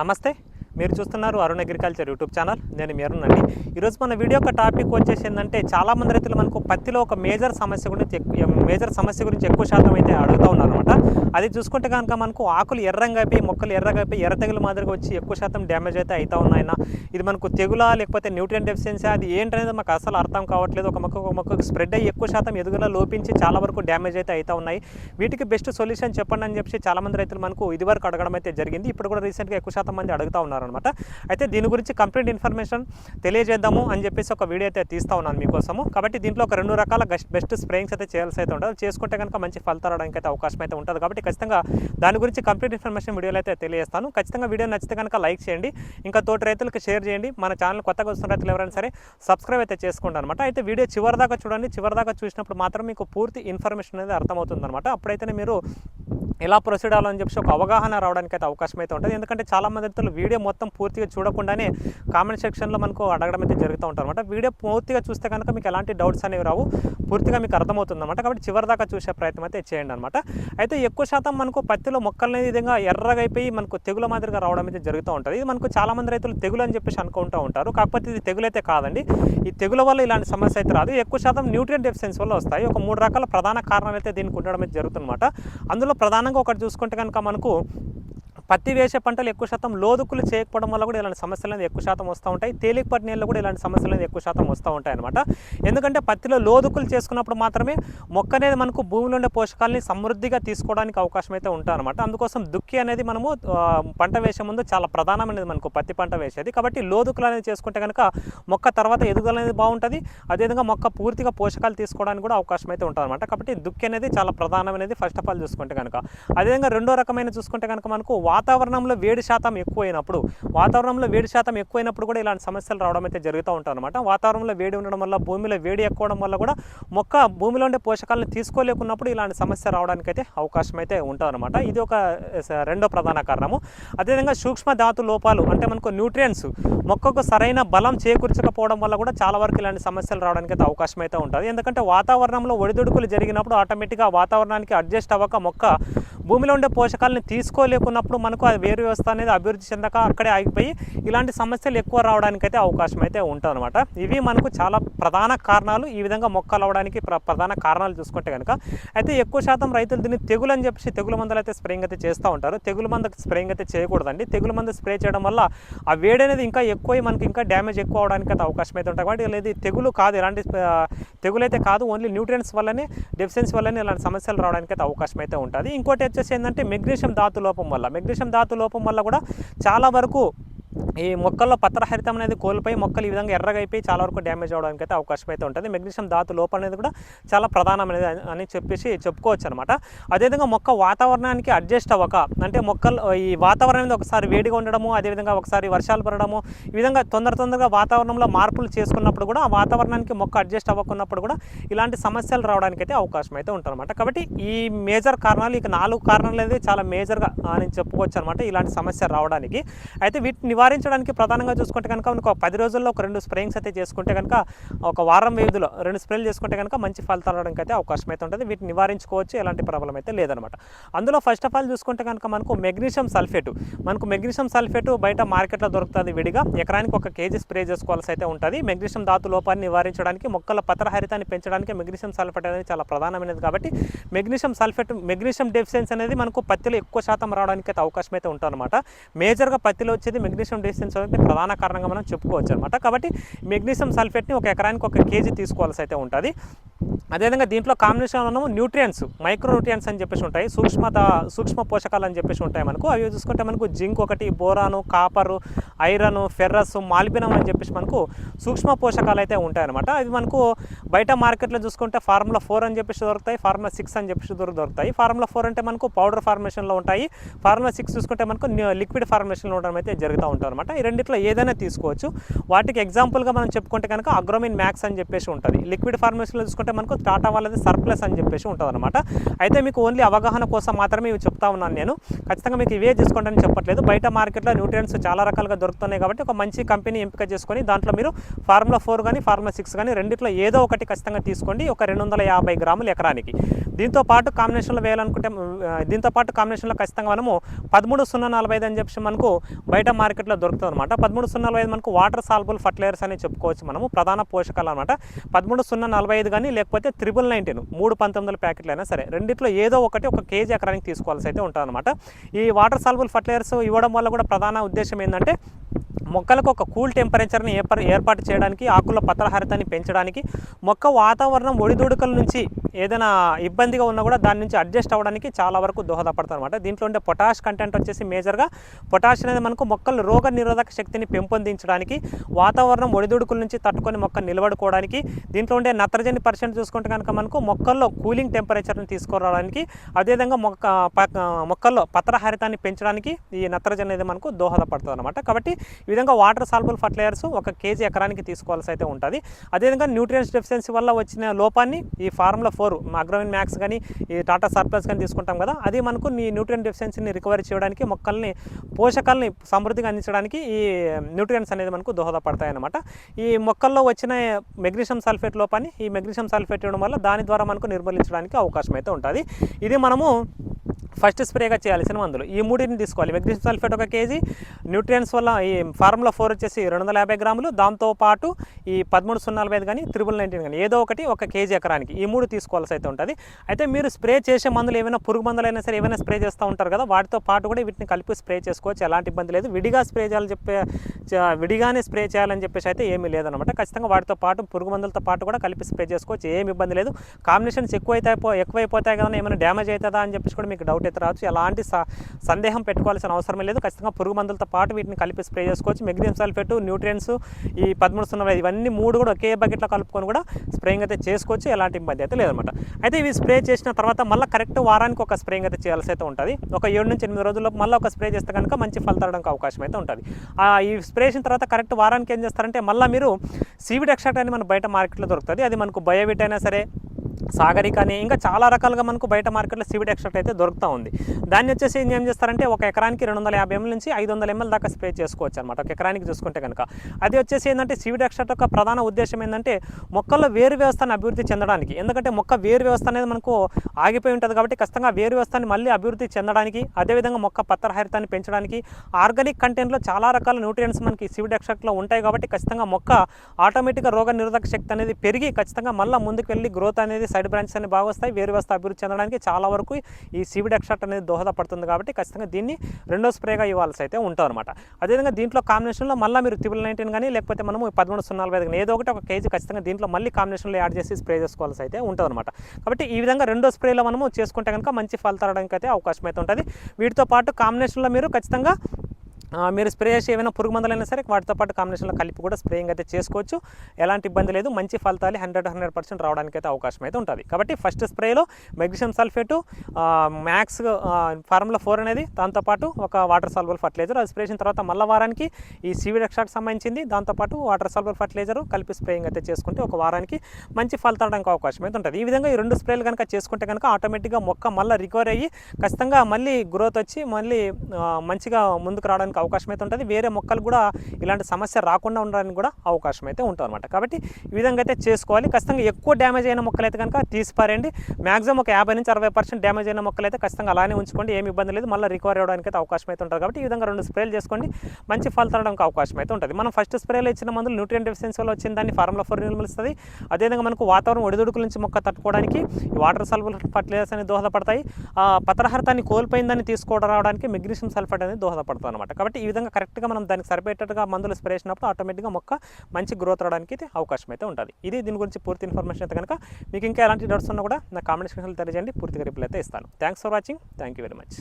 నమస్తే. మీరు చూస్తున్నారు అరుణ్ అగ్రికల్చర్ యూట్యూబ్ ఛానల్. నేను మీ అరుణ్ అండి. ఈరోజు మన వీడియో యొక్క టాపిక్ వచ్చేసి ఏంటంటే చాలా మంది రైతులు మనకు పత్తిలో ఒక మేజర్ సమస్య గురించి మేజర్ సమస్య గురించి ఎక్కువ శాతం అయితే అడుగుతూ ఉన్నారు అనమాట అది చూసుకుంటే కనుక మనకు ఆకులు ఎర్రంగా అయిపోయి మొక్కలు ఎర్రగా అయిపోయి ఎర్ర తెగులు మాదిరిగా వచ్చి ఎక్కువ శాతం డ్యామేజ్ అయితే అవుతా ఉన్నాయన్న. ఇది మనకు తెగులా లేకపోతే న్యూట్రియన్ డెఫిషియన్సీ అది ఏంటనేది మాకు అసలు అర్థం కావట్లేదు. ఒక మొక్క ఒక మొక్కకు స్ప్రెడ్ అయ్యి ఎక్కువ శాతం ఎదుగులా లోపించి చాలా వరకు డ్యామేజ్ అయితే అవుతా ఉన్నాయి. వీటికి బెస్ట్ సొల్యూషన్ చెప్పండి అని చెప్పి చాలామంది రైతులు మనకు ఇదివరకు అడగడం అయితే జరిగింది. ఇప్పుడు కూడా రీసెంట్గా ఎక్కువ శాతం మంది అడుగుతూ ఉన్నారనమాట అయితే దీని గురించి కంప్లీట్ ఇన్ఫర్మేషన్ తెలియజేద్దాము అని చెప్పేసి ఒక వీడియో అయితే తీస్తా ఉన్నాను మీకోసము. కాబట్టి దీంట్లో ఒక రెండు రకాల బెస్ట్ స్ప్రేయింగ్స్ అయితే చేయాల్సి అయితే ఉంటుంది చేసుకుంటే కనుక మంచి ఫలితాలు రావడానికి అయితే అవకాశం అయితే ఉంటుంది. కాబట్టి ఖచ్చితంగా దాని గురించి కంప్లీట్ ఇన్ఫర్మేషన్ వీడియోలో అయితే తెలియజేస్తాను. ఖచ్చితంగా వీడియో నచ్చితే కనుక లైక్ చేయండి. ఇంకా తోటి రైతులకు షేర్ చేయండి. మన ఛానల్ కొత్తగా వస్తున్న రైతులు ఎవరైనా సరే సబ్స్క్రైబ్ అయితే చేసుకోండి అనమాట అయితే వీడియో చివరి దాకా చూడండి. చివరిదాకా చూసినప్పుడు మాత్రం మీకు పూర్తి ఇన్ఫర్మేషన్ అనేది అర్థమవుతుంది అనమాట అప్పుడైతేనే మీరు ఎలా ప్రొసీడ్ అవ్వాలని చెప్పి ఒక అవగాహన రావడానికి అయితే అవకాశం అయితే ఉంటుంది. ఎందుకంటే చాలా మంది రైతులు వీడియో మొత్తం పూర్తిగా చూడకుండానే కామెంట్ సెక్షన్లో మనకు అడగడం అయితే జరుగుతూ ఉంటుంది అనమాట వీడియో పూర్తిగా చూస్తే కనుక మీకు ఎలాంటి డౌట్స్ అనేవి రావు. పూర్తిగా మీకు అర్థమవుతుంది అనమాట కాబట్టి చివరి దాకా చూసే ప్రయత్నం అయితే చేయండి అనమాట అయితే ఎక్కువ శాతం మనకు పత్తిలో మొక్కలు అనేది విధంగా ఎర్రగా అయిపోయి మనకు తెగుల మాదిరిగా రావడం అయితే జరుగుతూ ఉంటుంది. ఇది మనకు చాలామంది రైతులు తెగులు అని చెప్పేసి అనుకుంటూ ఉంటారు. కాకపోతే ఇది తెగులు అయితే కాదండి. ఈ తెగుల వల్ల ఇలాంటి సమస్య అయితే రాదు. ఎక్కువ శాతం న్యూట్రియన్ డెఫిషియన్స్ వల్ల వస్తాయి. ఒక మూడు రకాల ప్రధాన కారణాలు అయితే దీనికి ఉండడం అయితే జరుగుతుందన్నమాట. అందులో ప్రధానంగా ఒకటి చూసుకుంటే కనుక మనకు పత్తి వేసే పంటలు ఎక్కువ శాతం లోదుకులు చేయకపోవడం వల్ల కూడా ఇలాంటి సమస్యలు అనేది ఎక్కువ శాతం వస్తూ ఉంటాయి. తేలికపాటి నీళ్ళు కూడా ఇలాంటి సమస్యలు అనేది ఎక్కువ శాతం వస్తూ ఉంటాయి అనమాట ఎందుకంటే పత్తిలో లోదుకులు చేసుకున్నప్పుడు మాత్రమే మొక్క అనేది మనకు భూమిలో ఉండే పోషకాలని సమృద్ధిగా తీసుకోవడానికి అవకాశం అయితే ఉంటారనమాట అందుకోసం దుక్కి అనేది మనము పంట వేసే ముందు చాలా ప్రధానమైనది మనకు పత్తి పంట వేసేది. కాబట్టి లోదుకులు అనేది చేసుకుంటే కనుక మొక్క తర్వాత ఎదుగుదల అనేది బాగుంటుంది. అదేవిధంగా మొక్క పూర్తిగా పోషకాలు తీసుకోవడానికి కూడా అవకాశం అయితే ఉంటుంది అనమాట కాబట్టి దుక్కి అనేది చాలా ప్రధానమైనది ఫస్ట్ ఆఫ్ ఆల్ చూసుకుంటే కనుక అదేవిధంగా రెండో రకమైన చూసుకుంటే కనుక మనకు వాతావరణంలో వేడి శాతం ఎక్కువైనప్పుడు వాతావరణంలో వేడి శాతం ఎక్కువైనప్పుడు కూడా ఇలాంటి సమస్యలు రావడం అయితే జరుగుతూ ఉంటుంది అనమాట వాతావరణంలో వేడి ఉండడం వల్ల భూమిలో వేడి ఎక్కువడం వల్ల కూడా మొక్క భూమిలో ఉండే పోషకాలను తీసుకోలేకున్నప్పుడు ఇలాంటి సమస్య రావడానికి అయితే అవకాశం అయితే ఉంటుందన్నమాట. ఇది ఒక స- రెండో ప్రధాన కారణము. అదేవిధంగా సూక్ష్మ ధాతు లోపాలు అంటే మనకు న్యూట్రియన్స్ మొక్కకు సరైన బలం చేకూర్చకపోవడం వల్ల కూడా చాలా వరకు ఇలాంటి సమస్యలు రావడానికి అయితే అవకాశం అయితే ఉంటుంది. ఎందుకంటే వాతావరణంలో ఒడిదుడుకులు జరిగినప్పుడు ఆటోమేటిక్గా వాతావరణానికి అడ్జస్ట్ అవ్వక మొక్క భూమిలో ఉండే పోషకాలను తీసుకోలేకున్నప్పుడు మనకు ఆ వేరు వ్యవస్థ అనేది అభివృద్ధి చెందక అక్కడే ఆగిపోయి ఇలాంటి సమస్యలు ఎక్కువ రావడానికి అయితే అవకాశం అయితే ఉంటుందన్నమాట. ఇవి మనకు చాలా ప్రధాన కారణాలు. ఈ విధంగా మొక్కలు అవడానికి ప్ర ప్రధాన కారణాలు చూసుకుంటే కనుక అయితే ఎక్కువ శాతం రైతులు దీన్ని తెగులు అని చెప్పేసి తెగులు మందులు అయితే స్ప్రేయింగ్ అయితే చేస్తూ ఉంటారు. తెగులు మందు స్ప్రేయింగ్ అయితే చేయకూడదండి. తెగులు మందు స్ప్రే చేయడం వల్ల ఆ వేడి అనేది ఇంకా ఎక్కువ మనకి ఇంకా డ్యామేజ్ ఎక్కువ అవడానికి అయితే అవకాశం అయితే ఉంటుంది కాబట్టి ఇది తెగులు కాదు. ఇలాంటి తెగులు అయితే కాదు. ఓన్లీ న్యూట్రియన్స్ వల్లనే డెఫిషియన్స్ వల్లనే ఇలాంటి సమస్యలు రావడానికి అయితే అవకాశం అయితే ఉంటుంది. ఇంకోటి వచ్చేసి ఏంటంటే మెగ్నీషియం ధాతు లోపం వల్ల. మెగ్నీషియం ధాతు లోపం వల్ల కూడా చాలా వరకు ఈ మొక్కల్లో పత్రహరితం అనేది కోల్పోయి మొక్కలు ఈ విధంగా ఎర్రగా అయిపోయి చాలా వరకు డ్యామేజ్ అవడానికి అయితే అవకాశం అయితే ఉంటుంది. మెగ్నీషియం ధాతు లోపం అనేది కూడా చాలా ప్రధానమైనది అని- చెప్పేసి చెప్పుకోవచ్చు అనమాట అదేవిధంగా మొక్క వాతావరణానికి అడ్జస్ట్ అవ్వక అంటే మొక్కలు ఈ వాతావరణం అనేది ఒకసారి వేడిగా ఉండడము అదేవిధంగా ఒకసారి వర్షాలు పడడము ఈ విధంగా తొందర తొందరగా వాతావరణంలో మార్పులు చేసుకున్నప్పుడు కూడా ఆ వాతావరణానికి మొక్క అడ్జస్ట్ అవ్వకున్నప్పుడు కూడా ఇలాంటి సమస్యలు రావడానికి అయితే అవకాశం అయితే ఉంటుందన్నమాట. కాబట్టి ఈ మేజర్ కారణాలు ఇక నాలుగు కారణాలు అనేది చాలా మేజర్గా అని చెప్పుకోవచ్చు అనమాట ఇలాంటి సమస్య రావడానికి. అయితే వీటిని నివారించడానికి ప్రధానంగా చూసుకుంటే కనుక మనకు పది రోజుల్లో ఒక రెండు స్ప్రేయింగ్స్ అయితే చేసుకుంటే కనుక ఒక వారం వ్యవధిలో రెండు స్ప్రేలు చేసుకుంటే కనుక మంచి ఫలితాలు రావడానికి అయితే అవకాశం అయితే ఉంటుంది. వీటిని నివారించుకోవచ్చు ఎలాంటి ప్రాబ్లం అయితే లేదనమాట. అందులో ఫస్ట్ ఆఫ్ ఆల్ చూసుకుంటే కనుక మనకు మెగ్నీషియం సల్ఫేట్ మనకు మెగ్నీషియం సల్ఫేట్ బయట మార్కెట్లో దొరుకుతుంది విడిగా. ఎకరానికి ఒక కేజీ స్ప్రే చేసుకోవాల్సి అయితే ఉంటుంది. మెగ్నీషియం ధాతు లోపాన్ని నివారించడానికి మొక్కల పత్రహరితాన్ని పెంచడానికి మెగ్నీషియం సల్ఫేట్ అనేది చాలా ప్రధానమైనది కాబట్టి మెగ్నీషియం సల్ఫేట్ మెగ్నీషియం డెఫిషియన్సీ అనేది మనకు పత్తిలో ఎక్కువ శాతం రావడానికి అయితే అవకాశం అయితే ఉంటుంది అనమాట మేజర్గా పత్తిలో వచ్చేది మెగ్నీషియం డెఫిషియన్సీ ప్రధాన కారణంగా మనం చెప్పుకోవచ్చు అనమాట కాబట్టి మెగ్నీషియం సల్ఫేట్ని ఒక ఎకరానికి ఒక కేజీ తీసుకోవాల్సి అయితే ఉంటుంది. అదేవిధంగా దీంట్లో కాంబినేషన్ మనము న్యూట్రియన్స్ మైక్రో న్యూట్రియన్స్ అని చెప్పేసి ఉంటాయి. సూక్ష్మ సూక్ష్మ పోషకాలు అని చెప్పేసి ఉంటాయి మనకు. అవి చూసుకుంటే మనకు జింక్ ఒకటి బోరాను కాపరు ఐరన్ ఫెర్రస్ మాల్బినం అని చెప్పేసి మనకు సూక్ష్మ పోషకాలు అయితే ఉంటాయి అనమాట అవి మనకు బయట మార్కెట్లో చూసుకుంటే ఫార్ములా ఫోర్ అని చెప్పేసి దొరుకుతాయి. ఫార్ములా సిక్స్ అని చెప్పేసి దొరుకుతాయి. ఫార్ములా ఫోర్ అంటే మనకు పౌడర్ ఫార్మేషన్లో ఉంటాయి. ఫార్ములా సిక్స్ చూసుకుంటే మనకు లిక్విడ్ ఫార్మేషన్లో ఉండడం అయితే జరుగుతూ ఉంటాయి అనమాట ఈ రెండిట్లో ఏదైనా తీసుకోవచ్చు. వాటికి ఎగ్జాంపుల్గా మనం చెప్పుకుంటే కనుక అగ్రోమిన్ మ్యాక్స్ అని చెప్పేసి ఉంటుంది. లిక్విడ్ ఫార్మేషన్లో చూసుకుంటే మనకు మనకు టాటా వాళ్ళది సర్ప్లస్ అని చెప్పేసి ఉంటుంది అనమాట అయితే మీకు ఓన్లీ అవగాహన కోసం మాత్రమే ఇవి చెప్తా ఉన్నాను నేను. ఖచ్చితంగా మీకు ఇవే తీసుకోండి అని చెప్పట్లేదు. బయట మార్కెట్లో న్యూట్రియన్స్ చాలా రకాలుగా దొరుకుతున్నాయి కాబట్టి ఒక మంచి కంపెనీ ఎంపిక చేసుకొని దాంట్లో మీరు ఫార్ములా ఫోర్ కానీ ఫార్ములా సిక్స్ కానీ రెండిట్లో ఏదో ఒకటి ఖచ్చితంగా తీసుకోండి. ఒక రెండు వందల యాభై గ్రాములు ఎకరానికి. దీంతో పాటు కాంబినేషన్లో వేయాలనుకుంటే దీంతో పాటు కాంబినేషన్లో ఖచ్చితంగా మనము పదమూడు సున్నా నలభై ఐదు అని చెప్పి మనకు బయట మార్కెట్లో దొరుకుతుంది అనమాట పదమూడు సున్నా నలభై ఐదు మనకు వాటర్ సాల్బుల్ ఫర్టిలైజర్స్ అని చెప్పుకోవచ్చు మనము ప్రధాన పోషకాలు అనమాట పదమూడు సున్నా నలభై ఐదు కానీ లేకపోతే త్రిబుల్ నైన్టీన్ మూడు పంతొమ్మిది ప్యాకెట్లు అయినా సరే రెండిట్లో ఏదో ఒకటి ఒక కేజీ ఎకరానికి తీసుకోవాల్సి అయితే ఉంటుంది అనమాట ఈ వాటర్ సాల్బుల్ ఫర్టిలైజర్స్ ఇవ్వడం వల్ల కూడా ప్రధాన ఉద్దేశం ఏంటంటే మొక్కలకు ఒక కూల్ టెంపరేచర్ని ఏర్ప ఏర్పాటు చేయడానికి ఆకుల పత్రహారితాన్ని పెంచడానికి మొక్క వాతావరణం ఒడిదుడుకల నుంచి ఏదైనా ఇబ్బందిగా ఉన్నా కూడా దాని నుంచి అడ్జస్ట్ అవ్వడానికి చాలా వరకు దోహదపడుతుంది అనమాట దీంట్లో ఉండే పొటాష్ కంటెంట్ వచ్చేసి మేజర్గా పొటాష్ అనేది మనకు మొక్కలు రోగ నిరోధక శక్తిని పెంపొందించడానికి వాతావరణం ఒడిదుడుకుల నుంచి తట్టుకొని మొక్క నిలబడుకోవడానికి దీంట్లో ఉండే నత్రజని పర్సెంట్ చూసుకుంటే కనుక మనకు మొక్కల్లో కూలింగ్ టెంపరేచర్ని తీసుకురావడానికి అదేవిధంగా మొక్క ప- మొక్కల్లో పత్రహారితాన్ని పెంచడానికి ఈ నత్రజని అనేది మనకు దోహదపడుతుంది అనమాట కాబట్టి విధంగా వాటర్ సాల్బుల్ ఫర్టిలైజర్స్ ఒక కేజీ ఎకరానికి తీసుకోవాల్సి అయితే ఉంటుంది. అదేవిధంగా న్యూట్రియన్స్ డెఫిషియన్సీ వల్ల వచ్చిన లోపాన్ని ఈ ఫార్ములా ఫోర్ అగ్రోవిన్ మ్యాక్స్ కానీ ఈ టాటా సర్ప్లస్ కానీ తీసుకుంటాం కదా అది మనకు నీ న్యూట్రియన్ డెఫిషియన్సీని రికవరీ చేయడానికి మొక్కల్ని పోషకాలని సమృద్ధిగా అందించడానికి ఈ న్యూట్రియన్స్ అనేది మనకు దోహదపడతాయి అనమాట ఈ మొక్కల్లో వచ్చిన మెగ్నీషియం సల్ఫేట్ లోపాన్ని ఈ మెగ్నీషియం సల్ఫేట్ ఇవ్వడం వల్ల దాని ద్వారా మనకు నిర్మూలించడానికి అవకాశం అయితే ఉంటుంది. ఇది మనము ఫస్ట్ స్ప్రేగా చేయాల్సిన మందులు ఈ మూడింటిని తీసుకోవాలి. మెగ్నీషియం సల్ఫేట్ ఒక కేజీ న్యూట్రియన్స్ వల్ల ఈ ఫార్ములా ఫోర్ వచ్చేసి రెండు వందల యాభై గ్రాములు. దాంతోపాటు ఈ పదమూడు సున్నా నలభై ఐదు కానీ త్రిబుల్ నైన్టీన్ కానీ ఏదో ఒకటి ఒక కేజీ ఎకరానికి ఈ మూడు తీసుకోవాల్సి అయితే ఉంటుంది. అయితే మీరు స్ప్రే చేసే మందులు ఏమైనా పురుగు మందులు అయినా సరే ఏమైనా స్ప్రే చేస్తూ ఉంటారు కదా వాటితో పాటు కూడా వీటిని కలిపి స్ప్రే చేసుకోవచ్చు. ఎలాంటి ఇబ్బంది లేదు. విడిగా స్ప్రే చేయాలని చెప్పే విడిగానే స్ప్రే చేయాలని చెప్పేసి అయితే ఏమీ లేదనమాట ఖచ్చితంగా వాటితో పాటు పురుగు మందులతో పాటు కూడా కలిపి స్ప్రే చేసుకోవచ్చు. ఏమి ఇబ్బంది లేదు. కాంబినేషన్స్ ఎక్కువైతే ఎక్కువైపోతాయి కదా ఏమైనా డ్యామేజ్ అవుతుందా అని చెప్పేసి కూడా మీకు డౌట్ అయితే రావచ్చు. ఎలాంటి స- సందేహం పెట్టుకోవాల్సిన అవసరం లేదు. ఖచ్చితంగా పురుగు మందులతో పాటు వీటిని కలిపి స్ప్రే చేసుకోవచ్చు. మెగ్నీషియం సల్ఫేట్ న్యూట్రియన్స్ ఈ పదమూడు సున్నా ఇవన్నీ మూడు కూడా ఒకే బకెట్లో కలుపుకొని కూడా స్ప్రేయింగ్ అయితే చేసుకోవచ్చు. ఎలాంటి ఇబ్బంది అయితే లేదనమాట అయితే ఇవి స్ప్రే చేసిన తర్వాత మళ్ళీ కరెక్ట్ వారానికి ఒక స్ప్రేయింగ్ అయితే చేయాల్సి అయితే ఉంటుంది. ఒక ఏడు నుంచి ఎనిమిది రోజుల్లో మళ్ళీ ఒక స్ప్రే చేస్తే కనుక మంచి ఫలితడానికి అవకాశం అయితే ఉంటుంది. ఆ, ఈ స్ప్రే చేసిన తర్వాత కరెక్ట్ వారానికి ఏం చేస్తారంటే మళ్ళీ మీరు సీవిడ్ ఎక్స్ట్రాక్ట్ అని మన బయట మార్కెట్లో దొరుకుతుంది. అది మనకు బయోవిట్ అయినా సరే సాగరిక అని ఇంకా చాలా రకాలుగా మనకు బయట మార్కెట్లో సీవిడ్ ఎక్స్ట్రాక్ట్ అయితే దొరుకుతూ ఉంది. దాన్ని వచ్చేసి ఏం చేస్తారంటే ఒక ఎకరానికి రెండు వందల యాభై ఎంఎల్ నుంచి ఐదు వందల ఎంఎల్ దాకా స్ప్రే చేసుకోవచ్చు అనమాట ఒక ఎకరానికి చూసుకుంటే కనుక. అది వచ్చేసి ఏంటంటే సీవిడ్ ఎక్స్ట్రాక్ట్ యొక్క ప్రధాన ఉద్దేశం ఏంటంటే మొక్కల్లో వేరు వ్యవస్థను అభివృద్ధి చెందడానికి. ఎందుకంటే మొక్క వేరు వ్యవస్థ అనేది మనకు ఆగిపోయి ఉంటుంది కాబట్టి ఖచ్చితంగా వేరు వ్యవస్థని మళ్ళీ అభివృద్ధి చెందడానికి అదేవిధంగా మొక్క పత్రహారితాన్ని పెంచడానికి ఆర్గానిక్ కంటెంట్లో చాలా రకాల న్యూట్రియన్స్ మనకి సీవిడ్ ఎక్స్ట్రాక్ట్లో ఉంటాయి కాబట్టి ఖచ్చితంగా మొక్క ఆటోమేటిక్గా రోగ నిరోధక శక్తి అనేది పెరిగి ఖచ్చితంగా మళ్ళీ ముందుకు వెళ్ళి గ్రోత్ అనేది సైడ్ బ్రాంచెస్ అనేవి బాగా వస్తాయి. వేరు వ్యవస్థ అభివృద్ధి చెందడానికి చాలా వరకు ఈ సీవిడ్ ఎక్స్ట్రాక్ట్ అనేది దోహదపడుతుంది కాబట్టి ఖచ్చితంగా దీన్ని రెండో స్ప్రేగా ఇవ్వాల్సి అయితే ఉంటాం అనమాట అదేవిధంగా దీంట్లో కాంబినేషన్లో మళ్ళీ మీరు త్రిబుల్ నైన్టీన్ కానీ లేకపోతే మనము పదమూడు సున్నా నలభై ఐదు ఏదో ఒకటి ఒక కేజీ ఖచ్చితంగా దీంట్లో మళ్ళీ కాంబినేషన్లో యాడ్ చేసి స్ప్రే చేసుకోవాల్సి అయితే ఉంటుంది అనమాట కాబట్టి ఈ విధంగా రెండో స్ప్రేలో మనము చేసుకుంటే కనుక మంచి ఫలితాలడానికి అయితే అవకాశం అయితే ఉంటుంది. వీటితో పాటు కాంబినేషన్లో మీరు ఖచ్చితంగా మీరు స్ప్రే చేసి ఏమైనా పురుగు మందులైనా సరే వాటితో పాటు కాంబినేషన్లో కలిపి కూడా స్ప్రేయింగ్ అయితే చేసుకోవచ్చు. ఎలాంటి ఇబ్బంది లేదు. మంచి ఫలితాలు హండ్రెడ్ హండ్రెడ్ పర్సెంట్ రావడానికి అయితే అవకాశం అయితే ఉంటుంది. కాబట్టి first స్ప్రేలో magnesium sulphate max formula four అనేది దాంతోపాటు ఒక వాటర్ సాల్బుల్ ఫర్టిలైజర్. అది స్ప్రే చేసిన తర్వాత మళ్ళీ వారానికి ఈ సీవిడ్ ఎక్స్ట్రాక్ట్ సంబంధించింది. దాంతోపాటు వాటర్ సాల్బుల్ ఫర్టిలైజర్ కలిపి స్ప్రేయింగ్ అయితే చేసుకుంటే ఒక వారానికి మంచి ఫలితాలు రావడానికి అవకాశం అయితే ఉంటుంది. ఈ విధంగా ఈ రెండు స్ప్రేలు కనుక చేసుకుంటే కనుక ఆటోమేటిక్గా మొక్క మళ్ళీ రికవర్ అయ్యి ఖచ్చితంగా మళ్ళీ గ్రోత్ వచ్చి మళ్ళీ మంచిగా ముందుకు రావడానికి అవకాశం అయితే ఉంటుంది వేరే మొక్కలు కూడా ఇలాంటి సమస్య రాకుండా ఉండడానికి కూడా అవకాశం అయితే ఉంటుంది అనమాట కాబట్టి ఈ విధంగా అయితే చేసుకోవాలి. ఖచ్చితంగా ఎక్కువ డ్యామేజ్ అయిన మొక్కలు అయితే కనుక తీసిపారండి మ్యాక్సిమం ఒక యాభై నుంచి అరవై పర్సెంట్ డ్యామేజ్ అయిన మొక్కలు అయితే ఖచ్చితంగా అలానే ఉంచుకోండి. ఏమి ఇబ్బంది లేదు. మళ్ళీ రికవర్ అవ్వడానికి అయితే అవకాశం అయితే ఉంటుంది. కాబట్టి ఈ విధంగా రెండు స్ప్రేలు చేసుకోండి. మంచి ఫలితాలు రావడానికి అవకాశం అయితే ఉంటుంది. మనం ఫస్ట్ స్ప్రేలో ఇచ్చిన మందులు న్యూట్రియన్ డెఫిషియన్సీ వల్ల వచ్చిన దాన్ని ఫార్ములా ఫోర్ నిర్మలిస్తుంది అదేవిధంగా మనకు వాతావరణం ఒడిదుడుకుల నుంచి మొక్క తట్టుకోవడానికి వాటర్ సల్బుల్ ఫర్టిలైజర్స్ అనేది దోహదపడతాయి. ఆ, పత్రహారతాన్ని కోల్పోయిందని తీసుకోవడం రావడానికి మెగ్నీషియం సల్ఫేట్ అనేది దోహదపడుతుంది అనమాట కాబట్టి ఈ విధంగా కరెక్ట్గా మనం దానికి సరిపోయేటట్టుగా మందులు స్ప్రే చేసినప్పుడు ఆటోమేటిక్గా మొక్క మంచి గ్రోత్ రావడానికి అయితే అవకాశం అయితే ఉంటుంది. ఇది దీని గురించి పూర్తి ఇన్ఫర్మేషన్ అయితే కనుక మీకు ఇంకా ఎలాంటి డౌట్స్ ఉన్నా కూడా నా కామెంట్ సెక్షన్లో తెలియజేయండి. పూర్తిగా రిప్లై అయితే ఇస్తాను. Thanks for watching thank you very much